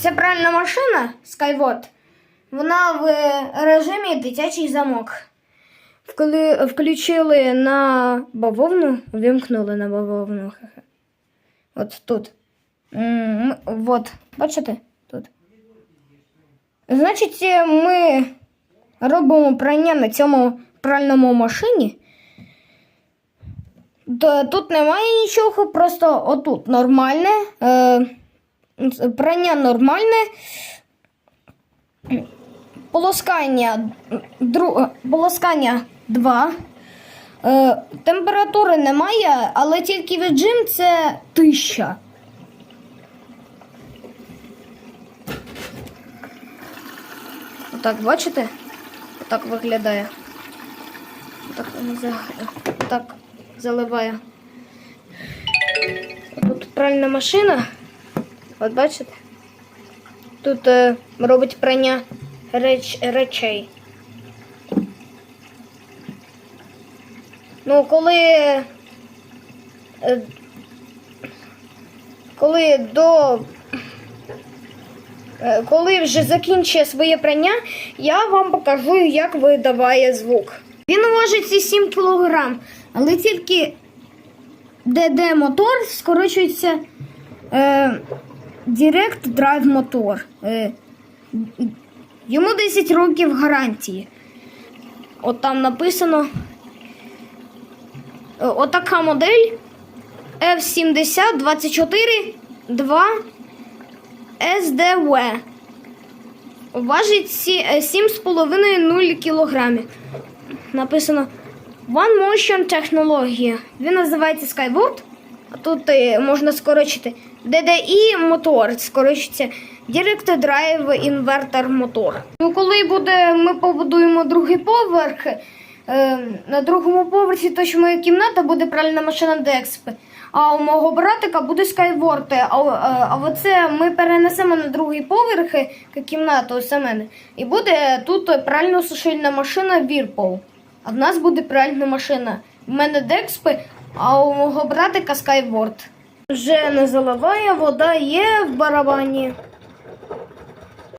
Ця пральна машина Skyward, вона в режимі дитячий замок. Коли включили на бавовну, вимкнули на бавовну. От тут. М, От, бачите? Тут. Значить, ми робимо прання на цьому пральному машині. Тут немає нічого, просто отут нормальне. Е, прання нормальне. Полоскання, дру, полоскання 2. Е, температури немає, але тільки віджим це 1000. Отак, бачите? Отак виглядає. Отак, за- отак заливає. Тут пральна машина. От бачите? Тут е, робить прання реч, речей. Ну, коли. е, Коли до. е, Коли вже закінчує своє прання, я вам покажу, як видаває звук. Він важить 7 кг, але тільки ДД мотор скорочується е, Direct Drive мотор. Е, йому 10 років гарантії. От там написано. Е, Отака модель F70 24 2 SDW. Важить сі- е, 7,5-0 кг. Написано One Motion Technology. Він називається Skyward. Тут е, можна скорочити DDI мотор, скорочиться Direct Drive Inverter мотор. Ну, коли буде, ми побудуємо другий поверх. Е, на другому поверсі точно моя кімната буде пральна машина Декспи. А у мого братика буде Skyward. А, а, а оце ми перенесемо на другий поверх е, кімнату Семени. І буде тут прально-сушильна машина Whirlpool. А в нас буде пральна машина. В мене Декспи, а у мого братика скайворд. Вже не заливає, вода є в барабані.